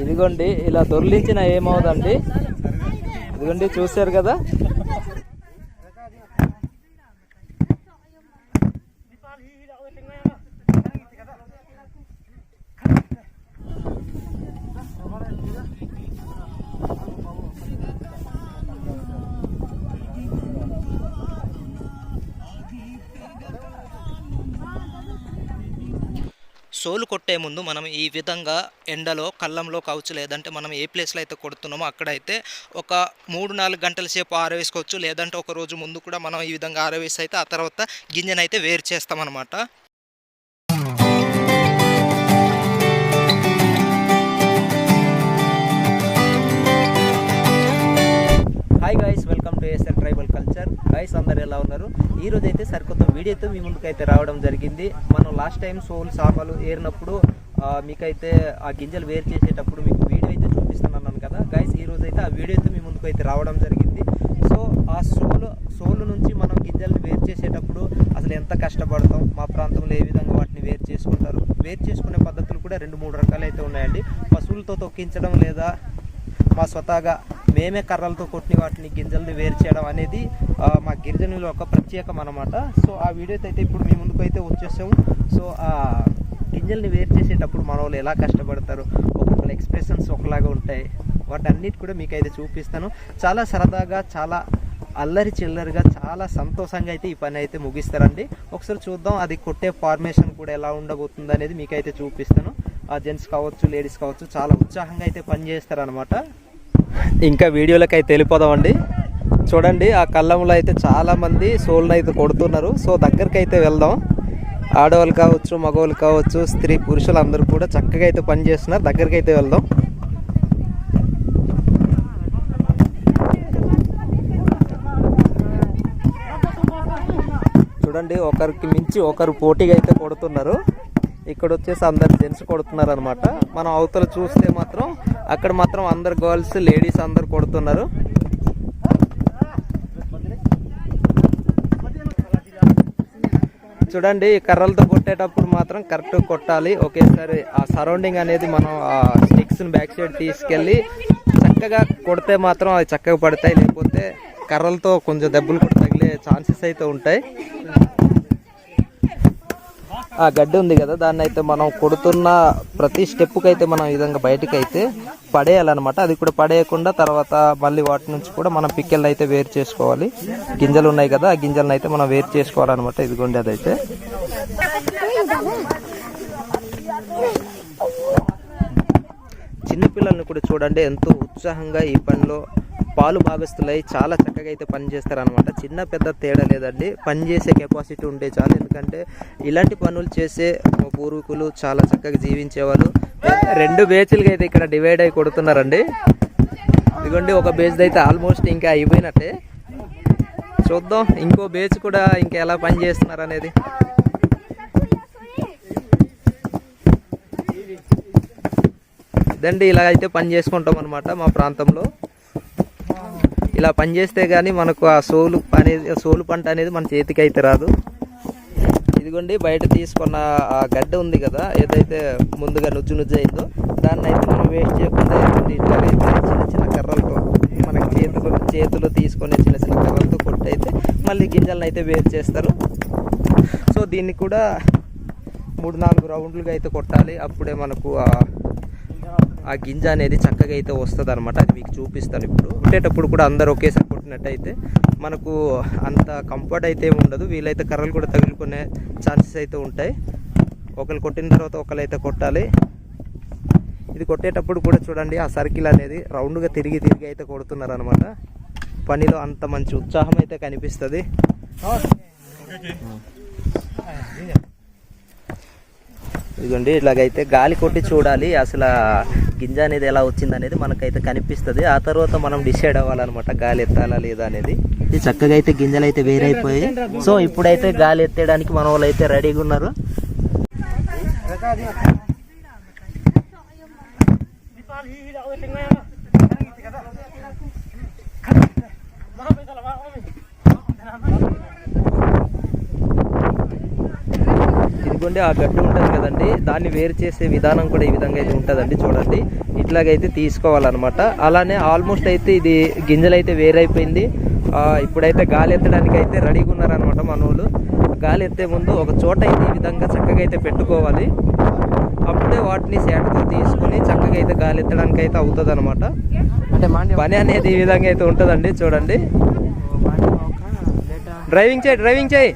ఇదిగోండి ఇలా దొర్లించిన ఏమవుదండి? ఇదిగోండి చూశారు కదా? సోలు కొట్టే ముందు మనం ఈ విధంగా ఎండలో కళ్ళంలో కావచ్చు లేదంటే మనం ఏ ప్లేస్లో అయితే కొడుతున్నామో అక్కడైతే ఒక మూడు నాలుగు గంటల సేపు ఆరవేసుకోవచ్చు. లేదంటే ఒక రోజు ముందు కూడా మనం ఈ విధంగా ఆరవేసి అయితే ఆ తర్వాత గింజనైతే వేరు చేస్తామన్నమాట. Hi guys welcome to SN tribal culture guys అందరు ఎలా ఉన్నారు? ఈ రోజు అయితే సరికొత్త వీడియోతో మీ ముందుకైతే రావడం జరిగింది. మనం లాస్ట్ టైం సోల్ సాపాలు ఏరినప్పుడు మీకైతే ఆ గింజలు వేరు చేసేటప్పుడు మీకు వీడియో అయితే చూపిస్తున్నాను కదా. గైస్ ఈ రోజు అయితే ఆ వీడియోతో మీ ముందుకు అయితే రావడం జరిగింది. సో ఆ సోలు సోలు నుంచి మనం గింజల్ని వేరు చేసేటప్పుడు అసలు ఎంత కష్టపడతాం? మా ప్రాంతంలో ఏ విధంగా వాటిని వేరు చేసుకుంటారు? వేరు చేసుకునే పద్ధతులు కూడా రెండు మూడు రకాలు అయితే ఉన్నాయండి పశువులతో తొక్కించడం లేదా మా స్వతహాగా మేమే కర్రలతో కొట్టిన వాటిని గింజల్ని వేరు చేయడం అనేది మా గిరిజనుల ఒక ప్రత్యేకం అనమాట సో ఆ వీడియోతో అయితే ఇప్పుడు మీ ముందుకు అయితే వచ్చేసాము. సో ఆ గింజల్ని వేరు చేసేటప్పుడు మన వాళ్ళు ఎలా కష్టపడతారు ఒక్కొక్కరు ఎక్స్ప్రెషన్స్ ఒకలాగా ఉంటాయి. వాటన్నిటి కూడా మీకు అయితే చూపిస్తాను. చాలా సరదాగా చాలా అల్లరి చిల్లరిగా చాలా సంతోషంగా అయితే ఈ పని అయితే ముగిస్తారండి. ఒకసారి చూద్దాం అది కొట్టే ఫార్మేషన్ కూడా ఎలా ఉండబోతుంది అనేది మీకైతే చూపిస్తాను. ఆ జెంట్స్ కావచ్చు లేడీస్ కావచ్చు చాలా ఉత్సాహంగా అయితే పని చేస్తారనమాట ఇంకా వీడియోలకు అయితే వెళ్ళిపోదామండి చూడండి ఆ కళ్ళంలో అయితే చాలామంది సోల్ని అయితే కొడుతున్నారు. సో దగ్గరికి అయితే వెళ్దాం. ఆడవాళ్ళు కావచ్చు మగవాళ్ళు కావచ్చు స్త్రీ పురుషులు అందరూ కూడా చక్కగా అయితే పని చేస్తున్నారు. దగ్గరికి అయితే వెళ్దాం. చూడండి ఒకరికి మించి ఒకరు పోటీగా అయితే కొడుతున్నారు. ఇక్కడ వచ్చేసి అందరు జెంట్స్ కొడుతున్నారు అనమాట మనం అవతల చూస్తే మాత్రం అక్కడ మాత్రం అందరు గర్ల్స్ లేడీస్ అందరు కొడుతున్నారు. చూడండి కర్రలతో కొట్టేటప్పుడు మాత్రం కరెక్ట్ కొట్టాలి. ఒకేసారి ఆ సరౌండింగ్ అనేది మనం ఆ స్టిక్స్ని బ్యాక్ సైడ్ తీసుకెళ్ళి చక్కగా కొడితే మాత్రం అవి చక్కగా పడతాయి. లేకపోతే కర్రలతో కొంచెం దెబ్బలు కూడా తగిలే ఛాన్సెస్ అయితే ఉంటాయి. ఆ గడ్డి ఉంది కదా దాన్ని అయితే మనం కొడుతున్న ప్రతి స్టెప్కి అయితే మనం ఈ విధంగా బయటకు అయితే పడేయాలన్నమాట. అది కూడా పడేయకుండా తర్వాత మళ్ళీ వాటి నుంచి కూడా మనం పిక్కెళ్ళు అయితే వేరు చేసుకోవాలి. గింజలు ఉన్నాయి కదా ఆ గింజలను అయితే మనం వేరు చేసుకోవాలన్నమాట. ఇదిగోండి అదైతే. చిన్నపిల్లల్ని కూడా చూడండి ఎంతో ఉత్సాహంగా ఈ పనిలో పాలు భాగస్తులై చాలా చక్కగా అయితే పని చేస్తారనమాట చిన్న పెద్ద తేడా లేదండి. పని చేసే కెపాసిటీ ఉంటే చాలు. ఎందుకంటే ఇలాంటి పనులు చేసే పూర్వీకులు చాలా చక్కగా జీవించేవాళ్ళు. రెండు బేచ్లుగా అయితే ఇక్కడ డివైడ్ అయి కొడుతున్నారండి. ఇదిగోండి ఒక బేచ్ అయితే ఆల్మోస్ట్ ఇంకా అయిపోయినట్టే. చూద్దాం ఇంకో బేచ్ కూడా ఇంకా ఎలా పని చేస్తున్నారు అనేది ఇదండి ఇలా అయితే పని చేసుకుంటాం అనమాట మా ప్రాంతంలో. ఇలా పని చేస్తే కానీ మనకు ఆ సోలు అనేది సోలు పంట అనేది మన చేతికి అయితే రాదు. ఇదిగోండి బయట తీసుకున్న ఆ గడ్డ ఉంది కదా ఏదైతే ముందుగా నుజ్జు నుజ్జు అయిందో దాన్ని అయితే మనం వేస్ట్ చేయకుండా చిన్న చిన్న కర్రలతో మనకి చేతులు చేతులు తీసుకొని చిన్న చిన్న కర్రలతో కొట్టయితే మళ్ళీ గింజలను అయితే వేరు చేస్తారు. సో దీన్ని కూడా మూడు నాలుగు రౌండ్లుగా అయితే కొట్టాలి. అప్పుడే మనకు ఆ గింజ అనేది చక్కగా అయితే వస్తుంది అనమాట అది మీకు చూపిస్తాను ఇప్పుడు. కొట్టేటప్పుడు కూడా అందరు ఒకేసారి కొట్టినట్టయితే మనకు అంత కంఫర్ట్ అయితే ఉండదు. వీలైతే కర్రలు కూడా తగులుకునే ఛాన్సెస్ అయితే ఉంటాయి. ఒకరు కొట్టిన తర్వాత ఒకరైతే కొట్టాలి. ఇది కొట్టేటప్పుడు కూడా చూడండి ఆ సర్కిల్ అనేది రౌండ్గా తిరిగి తిరిగి అయితే కొడుతున్నారు అనమాట పనిలో అంత మంచి ఉత్సాహం అయితే కనిపిస్తుంది. ఇదిగోండి ఇలాగైతే గాలి కొట్టి చూడాలి. అసలు గింజ అనేది ఎలా వచ్చింది అనేది మనకైతే కనిపిస్తుంది. ఆ తర్వాత మనం డిసైడ్ అవ్వాలన్నమాట గాలి ఎత్తాలా లేదా అనేది. ఇది చక్కగా అయితే గింజలు అయితే వేరైపోయి సో ఇప్పుడైతే గాలి ఎత్తేయడానికి మన వాళ్ళు అయితే రెడీగా ఉన్నారు. ఇదిగోండి ఆ గడ్డి ఉంటుంది కదండి. దాన్ని వేరు చేసే విధానం కూడా ఈ విధంగా అయితే ఉంటుందండి చూడండి. ఇట్లాగైతే తీసుకోవాలన్నమాట. అలానే ఆల్మోస్ట్ అయితే ఇది గింజలు అయితే వేరైపోయింది ఇప్పుడైతే గాలి ఎత్తడానికి అయితే రెడీగా ఉన్నారనమాట మన వాళ్ళు. గాలి ఎత్తే ముందు ఒక చోట అయితే ఈ విధంగా చక్కగా అయితే పెట్టుకోవాలి. అప్పుడే వాటిని సేటతో తీసుకుని చక్కగా అయితే గాలి ఎత్తడానికి అయితే అవుతుంది అనమాట పని అనేది ఈ విధంగా అయితే ఉంటుందండి చూడండి. డ్రైవింగ్ చేయి డ్రైవింగ్ చేయి.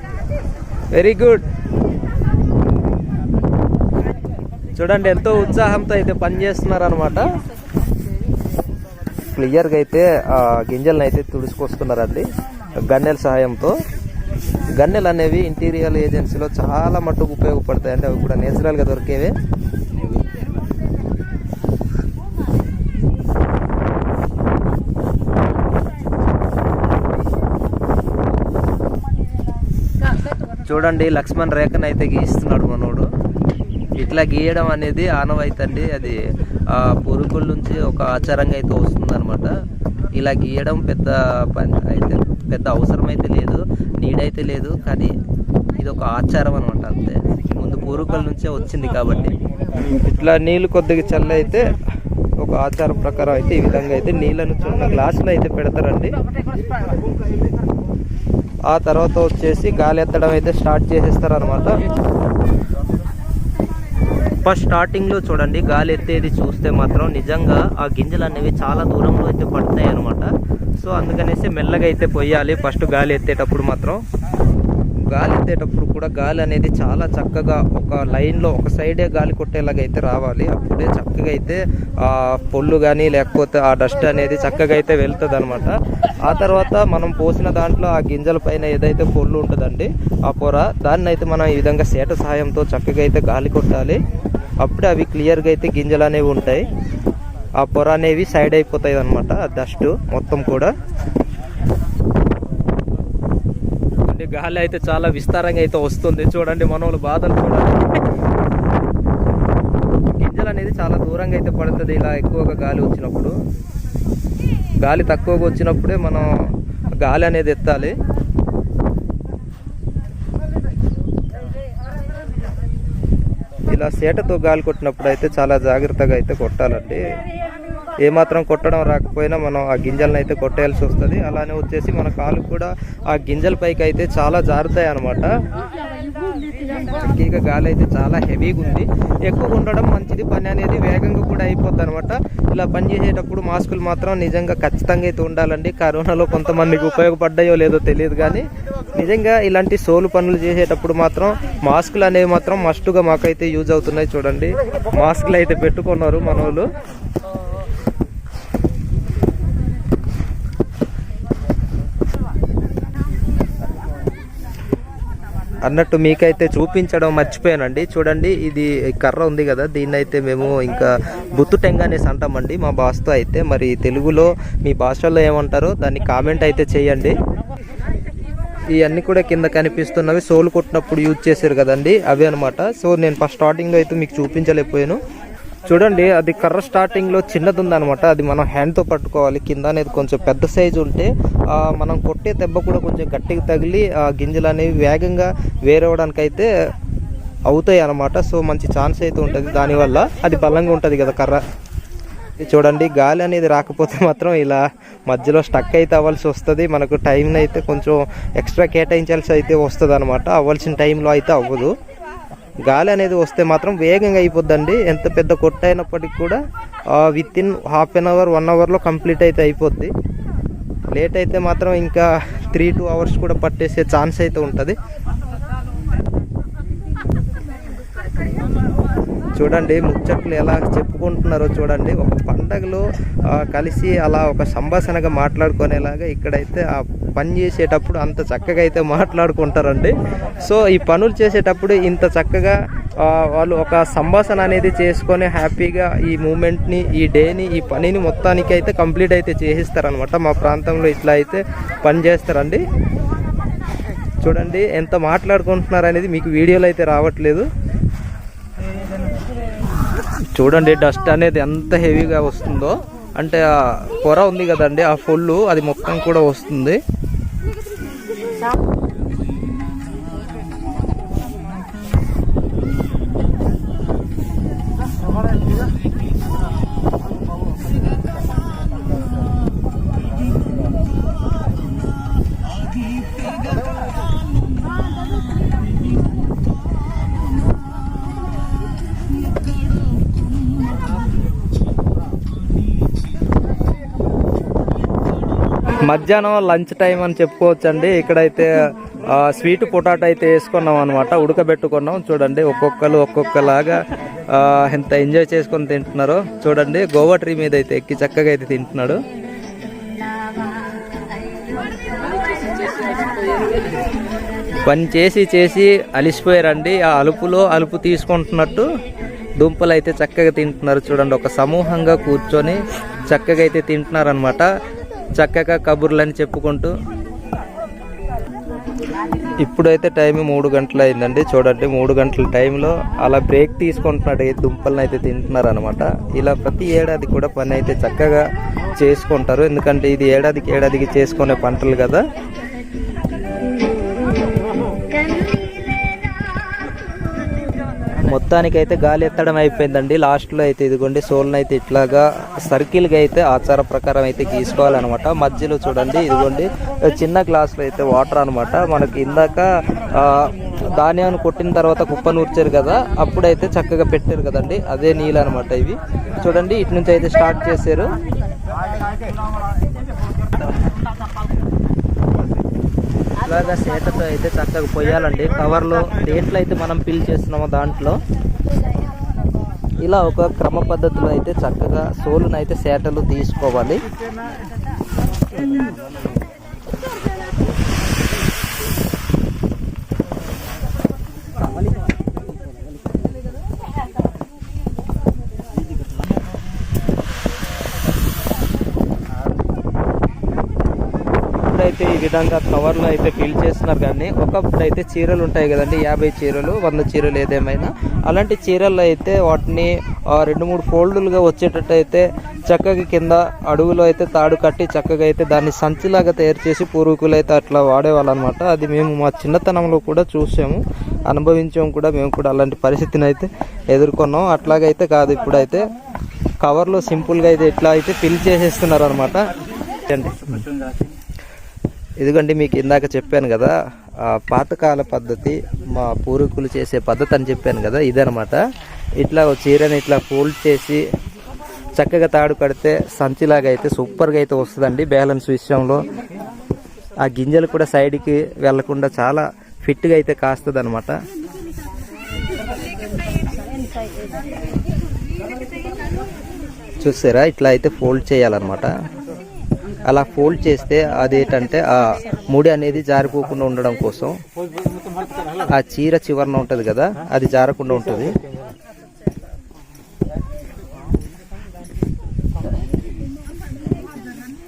వెరీ గుడ్ చూడండి ఎంతో ఉత్సాహంతో అయితే పని చేస్తున్నారు అనమాట క్లియర్గా అయితే ఆ గింజలను అయితే తుడుచుకొస్తున్నారండి గన్నెల సహాయంతో. గన్నెలు అనేవి ఇంటీరియర్ ఏజెన్సీలో చాలా మట్టుకు ఉపయోగపడతాయండి అవి కూడా నేచురల్గా దొరికేవే. చూడండి లక్ష్మణ్ రేఖను అయితే గీస్తున్నాడు మనోడు. ఇట్లా గీయడం అనేది ఆనవాయితీ అండి అది ఆ పురుగుల నుంచి ఒక ఆచారంగా అయితే వస్తుందన్నమాట. ఇలా గీయడం పెద్ద పని అయితే పెద్ద అవసరం అయితే లేదు నీడైతే లేదు కానీ ఇది ఒక ఆచారం అనమాట అంతే. ముందు పూర్వకుల నుంచే వచ్చింది కాబట్టి. ఇట్లా నీళ్ళు కొద్దిగా చల్ల అయితే ఒక ఆచారం ప్రకారం అయితే ఈ విధంగా అయితే నీళ్ళను చిన్న గ్లాసులు అయితే పెడతారండి. ఆ తర్వాత వచ్చేసి గాలి ఎత్తడం అయితే స్టార్ట్ చేసేస్తారు అనమాట ఫస్ట్ స్టార్టింగ్లో చూడండి గాలి ఎత్తేది చూస్తే మాత్రం నిజంగా ఆ గింజలు అనేవి చాలా దూరంలో అయితే పడతాయి అనమాట సో అందుకనేసి మెల్లగా అయితే పొయ్యాలి. ఫస్ట్ గాలి ఎత్తేటప్పుడు మాత్రం. గాలి ఎత్తేటప్పుడు కూడా గాలి అనేది చాలా చక్కగా ఒక లైన్లో ఒక సైడే గాలి కొట్టేలాగా అయితే రావాలి. అప్పుడే చక్కగా అయితే ఆ పొల్లు కానీ లేకపోతే ఆ డస్ట్ అనేది చక్కగా అయితే వెళ్తుంది అనమాట ఆ తర్వాత మనం పోసిన దాంట్లో ఆ గింజల పైన ఏదైతే పొల్లు ఉంటుందండి ఆ పొర దాన్ని అయితే మనం ఈ విధంగా సేట సహాయంతో చక్కగా అయితే గాలి కొట్టాలి. అప్పుడే అవి క్లియర్గా అయితే గింజలు అనేవి ఉంటాయి. ఆ పొర అనేవి సైడ్ అయిపోతాయి అనమాట డస్ట్ మొత్తం కూడా. అంటే గాలి అయితే చాలా విస్తారంగా అయితే వస్తుంది. చూడండి మన బాధలు చూడండి గింజలు అనేది చాలా దూరంగా అయితే పడుతుంది ఇలా ఎక్కువగా గాలి వచ్చినప్పుడు. గాలి తక్కువగా వచ్చినప్పుడే మనం గాలి అనేది ఎత్తాలి. ఇలా సేటతో గాలి కొట్టినప్పుడు అయితే చాలా జాగ్రత్తగా అయితే కొట్టాలండి. ఏమాత్రం కొట్టడం రాకపోయినా మనం ఆ గింజలను అయితే కొట్టేయాల్సి వస్తుంది. అలానే వచ్చేసి మన కాలు కూడా ఆ గింజల పైకి అయితే చాలా జారుతాయి అనమాట చక్కగా గాలి అయితే చాలా హెవీగా ఉంది. ఎక్కువగా ఉండడం మంచిది పని అనేది వేగంగా కూడా అయిపోద్ది అనమాట ఇలా పని చేసేటప్పుడు మాస్కులు మాత్రం నిజంగా ఖచ్చితంగా అయితే ఉండాలండి. కరోనాలో కొంతమందికి ఉపయోగపడ్డాయో లేదో తెలియదు కానీ నిజంగా ఇలాంటి సోలు పనులు చేసేటప్పుడు మాత్రం మాస్కులు అనేవి మాత్రం మస్టుగా మాకైతే యూజ్ అవుతున్నాయి చూడండి. మాస్కులు అయితే పెట్టుకున్నారు మన అన్నట్టు మీకైతే చూపించడం మర్చిపోయానండి. చూడండి ఇది కర్ర ఉంది కదా దీన్ని అయితే మేము ఇంకా బుత్తుటెంగ అనేసి అంటామండి మా భాషతో అయితే. మరి తెలుగులో మీ భాషలో ఏమంటారో దాన్ని కామెంట్ అయితే చేయండి. ఇవన్నీ కూడా కింద కనిపిస్తున్నవి. సోలు కొట్టినప్పుడు యూజ్ చేశారు కదండి అవి అనమాట సో నేను ఫస్ట్ స్టార్టింగ్లో అయితే మీకు చూపించలేకపోయాను. చూడండి అది కర్ర స్టార్టింగ్లో చిన్నది ఉందనమాట అది మనం హ్యాండ్తో పట్టుకోవాలి. కింద అనేది కొంచెం పెద్ద సైజు ఉంటే మనం కొట్టే దెబ్బ కూడా కొంచెం గట్టిగా తగిలి ఆ గింజలు అనేవి వేగంగా వేరవడానికి అయితే అవుతాయి అన్నమాట సో మంచి ఛాన్స్ అయితే ఉంటుంది. దానివల్ల అది బలంగా ఉంటుంది కదా కర్ర. ఇది చూడండి గాలి అనేది రాకపోతే మాత్రం ఇలా మధ్యలో స్టక్ అయితే అవ్వాల్సి వస్తుంది. మనకు టైం అయితే కొంచెం ఎక్స్ట్రా కేటాయించాల్సి అయితే వస్తుంది అనమాట అవ్వాల్సిన టైంలో అయితే అవ్వదు. గాలి అనేది వస్తే మాత్రం వేగంగా అయిపోద్దండి. ఎంత పెద్ద కొట్ట అయినప్పటికి కూడా within half an hour one అవర్లో కంప్లీట్ అయితే అయిపోద్ది. లేట్ అయితే మాత్రం ఇంకా త్రీ టూ అవర్స్ కూడా పట్టేసే ఛాన్స్ అయితే ఉంటుంది. చూడండి ముచ్చట్లు ఎలా చెప్పుకుంటున్నారో చూడండి. ఒక పండగలో కలిసి అలా ఒక సంభాషణగా మాట్లాడుకునేలాగా ఇక్కడైతే ఆ పని చేసేటప్పుడు అంత చక్కగా అయితే మాట్లాడుకుంటారండి. సో ఈ పనులు చేసేటప్పుడు ఇంత చక్కగా వాళ్ళు ఒక సంభాషణ అనేది చేసుకొని హ్యాపీగా ఈ మూమెంట్ని ఈ డేని ఈ పనిని మొత్తానికి అయితే కంప్లీట్ అయితే చేసిస్తారనమాట మా ప్రాంతంలో ఇట్లా అయితే పని చేస్తారండి. చూడండి ఎంత మాట్లాడుకుంటున్నారు అనేది మీకు వీడియోలో అయితే రావట్లేదు. చూడండి డస్ట్ అనేది ఎంత హెవీగా వస్తుందో. అంటే ఆ పొర ఉంది కదండి ఆ ఫుల్ అది మొత్తం కూడా వస్తుంది. 감사합니다. మధ్యాహ్నం లంచ్ టైం అని చెప్పుకోవచ్చండి. ఇక్కడైతే స్వీట్ పొటాటో అయితే వేసుకున్నాం అనమాట ఉడకబెట్టుకున్నాం. చూడండి ఒక్కొక్కరు ఒక్కొక్కలాగా ఎంత ఎంజాయ్ చేసుకొని తింటున్నారో. చూడండి గోవా ట్రీ మీద అయితే ఎక్కి చక్కగా అయితే తింటున్నాడు. పని చేసి చేసి అలిసిపోయారండి. ఆ అలుపులో అలుపు తీసుకుంటున్నట్టు దుంపలు అయితే చక్కగా తింటున్నారు. చూడండి ఒక సమూహంగా కూర్చొని చక్కగా అయితే తింటున్నారనమాట చక్కగా కబుర్లని చెప్పుకుంటూ. ఇప్పుడైతే టైం మూడు గంటలు అయిందండి చూడండి మూడు గంటల టైంలో అలా బ్రేక్ తీసుకుంటున్నాడు. దుంపలను అయితే తింటున్నారు అనమాట ఇలా ప్రతి ఏడాది కూడా పని అయితే చక్కగా చేసుకుంటారు. ఎందుకంటే ఇది ఏడాదికి ఏడాదికి చేసుకునే పంటలు కదా. మొత్తానికైతే గాలి ఎత్తడం అయిపోయిందండి. లాస్ట్లో అయితే ఇదిగోండి సోల్ని అయితే ఇట్లాగా సర్కిల్గా అయితే ఆచార ప్రకారం అయితే గీసుకోవాలన్నమాట. మధ్యలో చూడండి ఇదిగోండి చిన్న గ్లాసులో అయితే వాటర్ అనమాట మనకి ఇందాక ఆ, ధాన్యాన్ని కొట్టిన తర్వాత కుప్ప నూర్చారు కదా అప్పుడైతే చక్కగా పెట్టారు కదండి. అదే నీళ్ళు అనమాట ఇవి. చూడండి ఇటు నుంచి అయితే స్టార్ట్ చేశారు. ఇలాగా సేటతో అయితే చక్కగా పొయ్యాలండి కవర్లో దేంట్లో అయితే మనం ఫిల్ చేస్తున్నామో దాంట్లో. ఇలా ఒక క్రమ పద్ధతిలో అయితే చక్కగా సోలునైతే సేటలు తీసుకోవాలి ఇప్పుడైతే ఈ విధంగా కవర్లో అయితే ఫిల్ చేస్తున్నారు కానీ ఒకప్పుడు అయితే చీరలు ఉంటాయి కదండి యాభై చీరలు వంద చీరలు ఏదేమైనా. అలాంటి చీరల్లో అయితే వాటిని రెండు మూడు ఫోల్డులుగా వచ్చేటట్టు అయితే చక్కగా కింద అడుగులో అయితే తాడు కట్టి చక్కగా అయితే దాన్ని సంచిలాగా తయారు చేసి పూర్వీకులు అయితే అట్లా వాడేవాళ్ళు అనమాట అది మేము మా చిన్నతనంలో కూడా చూసాము అనుభవించాము కూడా మేము కూడా అలాంటి పరిస్థితిని అయితే ఎదుర్కొన్నాం. అట్లాగైతే కాదు ఇప్పుడైతే కవర్లో సింపుల్గా అయితే ఇట్లా అయితే ఫిల్ చేసేస్తున్నారు అనమాట ఇదిగోండి మీకు ఇందాక చెప్పాను కదా ఆ పాతకాల పద్ధతి మా పూర్వీకులు చేసే పద్ధతి అని చెప్పాను కదా ఇదనమాట ఇట్లా చీరని ఇట్లా ఫోల్డ్ చేసి చక్కగా తాడు కడితే సంచిలాగా అయితే సూపర్గా అయితే వస్తుందండి బ్యాలెన్స్ విషయంలో. ఆ గింజలు కూడా సైడ్కి వెళ్ళకుండా చాలా ఫిట్గా అయితే కాస్తుంది అనమాట చూసారా? ఇట్లా అయితే ఫోల్డ్ చేయాలన్నమాట. అలా ఫోల్డ్ చేస్తే అదేంటంటే ఆ ముడి అనేది జారిపోకుండా ఉండడం కోసం ఆ చీర చివరన ఉంటుంది కదా అది జారకుండా ఉంటుంది.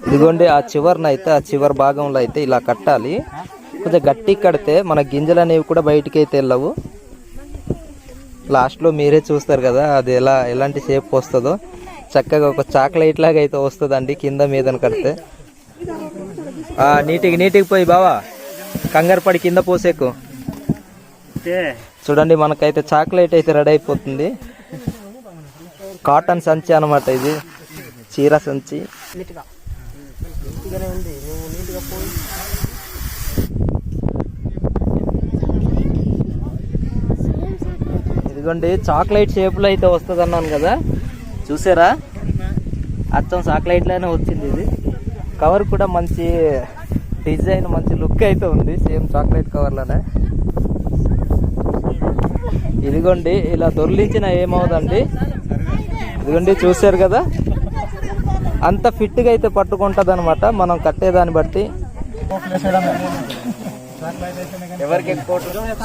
ఇదిగోండి ఆ చివరన అయితే ఆ చివరి భాగంలో అయితే ఇలా కట్టాలి. కొంచెం గట్టి కడితే మన గింజలు అనేవి కూడా బయటికి అయితే వెళ్ళవు లాస్ట్లో మీరే చూస్తారు కదా అది ఎలా ఎలాంటి షేప్ వస్తుందో. చక్కగా ఒక చాక్లెట్ లాగా అయితే వస్తుందండి కింద మీదన కడితే. ఆ, నీటికి నీటికి పోయి బావా. కంగారు పడి కింద పోసేకు. చూడండి మనకైతే చాక్లెట్ అయితే రెడీ అయిపోతుంది. కాటన్ సంచి అనమాట ఇది. చీర సంచి. ఇదిగోండి చాక్లెట్ షేప్లో అయితే వస్తుంది అన్నాను కదా. చూసారా? అచ్చం చాక్లెట్ లానే వచ్చింది ఇది. కవర్ కూడా మంచి డిజైన్ మంచి లుక్ అయితే ఉంది సేమ్ చాక్లెట్ కవర్లోనే. ఇదిగోండి ఇలా దొర్లించిన ఏమవుదండి ఇదిగోండి చూశారు కదా? అంత ఫిట్గా అయితే పట్టుకుంటుంది అనమాట మనం కట్టేదాన్ని బట్టి.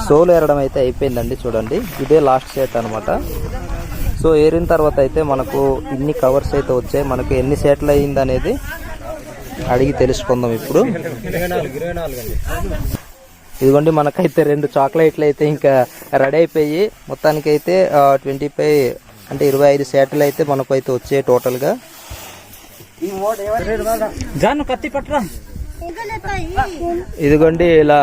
సోలు ఏరడం అయితే అయిపోయిందండి చూడండి. ఇదే లాస్ట్ సెట్ అనమాట సో ఏరిన తర్వాత అయితే మనకు ఇన్ని కవర్స్ అయితే వచ్చాయి. మనకు ఎన్ని సెట్లు అయ్యింది అనేది అడిగి తెలుసుకుందాం ఇప్పుడు. ఇదిగోండి మనకైతే రెండు చాక్లెట్లు అయితే ఇంకా రెడీ అయిపోయి మొత్తానికి అయితే ట్వంటీ ఫైవ్ అంటే ఇరవై ఐదు సెట్లు అయితే మనకు అయితే వచ్చాయి టోటల్గా జాను కత్తి పట్టరా. ఇదిగోండి ఇలా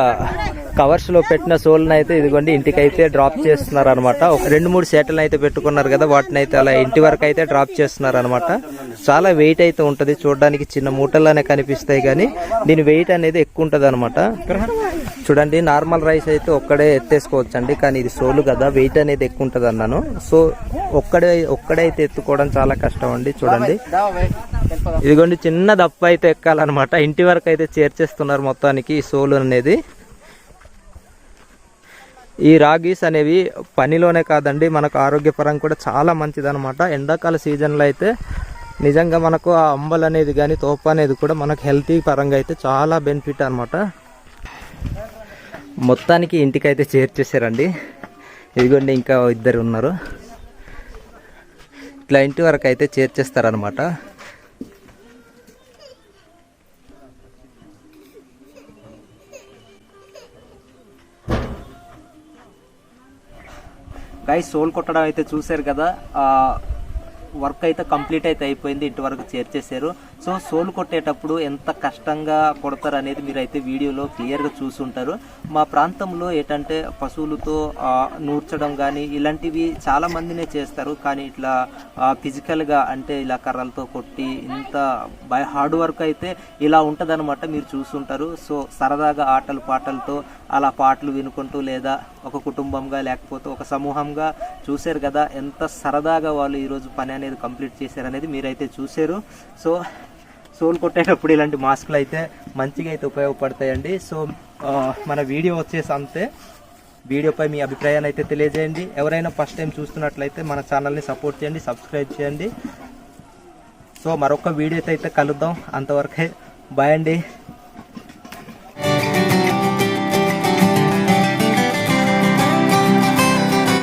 కవర్స్లో పెట్టిన సోల్ని అయితే ఇదిగోండి ఇంటికి అయితే డ్రాప్ చేస్తున్నారు అనమాట ఒక రెండు మూడు సేటలు అయితే పెట్టుకున్నారు కదా వాటిని అయితే అలా ఇంటి వరకు అయితే డ్రాప్ చేస్తున్నారు అనమాట చాలా వెయిట్ అయితే ఉంటది చూడడానికి చిన్న మూటల్లానే కనిపిస్తాయి కానీ దీని వెయిట్ అనేది ఎక్కువ ఉంటది అనమాట చూడండి నార్మల్ రైస్ అయితే ఒక్కడే ఎత్తేసుకోవచ్చు అండి కానీ ఇది సోలు కదా వెయిట్ అనేది ఎక్కువ ఉంటుంది అన్నాను సో ఒక్కడే ఒక్కడే అయితే ఎత్తుకోవడం చాలా కష్టం అండి చూడండి. ఇదిగోండి చిన్న దప్ప అయితే ఎక్కాలన్నమాట. ఇంటి వరకు అయితే చేర్చేస్తున్నారు మొత్తానికి ఈ సోలు అనేది. ఈ రాగీస్ అనేవి పనిలోనే కాదండి మనకు ఆరోగ్యపరంగా కూడా చాలా మంచిదనమాట ఎండాకాల సీజన్లో అయితే నిజంగా మనకు ఆ అంబల్ అనేది కానీ తోప అనేది కూడా మనకు హెల్తీ పరంగా అయితే చాలా బెనిఫిట్ అనమాట మొత్తానికి ఇంటికి అయితే చేర్చేసారండి ఇదిగోండి ఇంకా ఇద్దరు ఉన్నారు. ఇట్లా ఇంటి వరకు అయితే చేర్చేస్తారనమాట గైస్ సోల్ కొట్టడం అయితే చూశారు కదా. వర్క్ అయితే కంప్లీట్ అయితే అయిపోయింది. ఇంటి వరకు చేర్చేశారు. సో సోల్ కొట్టేటప్పుడు ఎంత కష్టంగా కొడతారు అనేది మీరు అయితే వీడియోలో క్లియర్గా చూసుంటారు. మా ప్రాంతంలో ఏంటంటే పశువులతో నూర్చడం కానీ ఇలాంటివి చాలా మందినే చేస్తారు. కానీ ఇట్లా ఫిజికల్గా అంటే ఇలా కర్రలతో కొట్టి ఇంత బై హార్డ్ వర్క్ అయితే ఇలా ఉంటుందన్నమాట మీరు చూసుంటారు. సో సరదాగా ఆటలు పాటలతో అలా పాటలు వినుకుంటూ లేదా ఒక కుటుంబంగా లేకపోతే ఒక సమూహంగా చూశారు కదా ఎంత సరదాగా వాళ్ళు ఈరోజు పని అనేది కంప్లీట్ చేశారు అనేది మీరైతే చూశారు. సో సోల్ కొట్టేటప్పుడు ఇలాంటి మాస్కులు అయితే మంచిగా అయితే ఉపయోగపడతాయండి. సో మన వీడియో వచ్చేసి అంతే. వీడియోపై మీ అభిప్రాయాన్ని అయితే తెలియజేయండి. ఎవరైనా ఫస్ట్ టైం చూస్తున్నట్లయితే మన ఛానల్ని సపోర్ట్ చేయండి సబ్స్క్రైబ్ చేయండి. సో మరొక వీడియోతో అయితే కలుద్దాం. అంతవరకే బాయ్ అండి.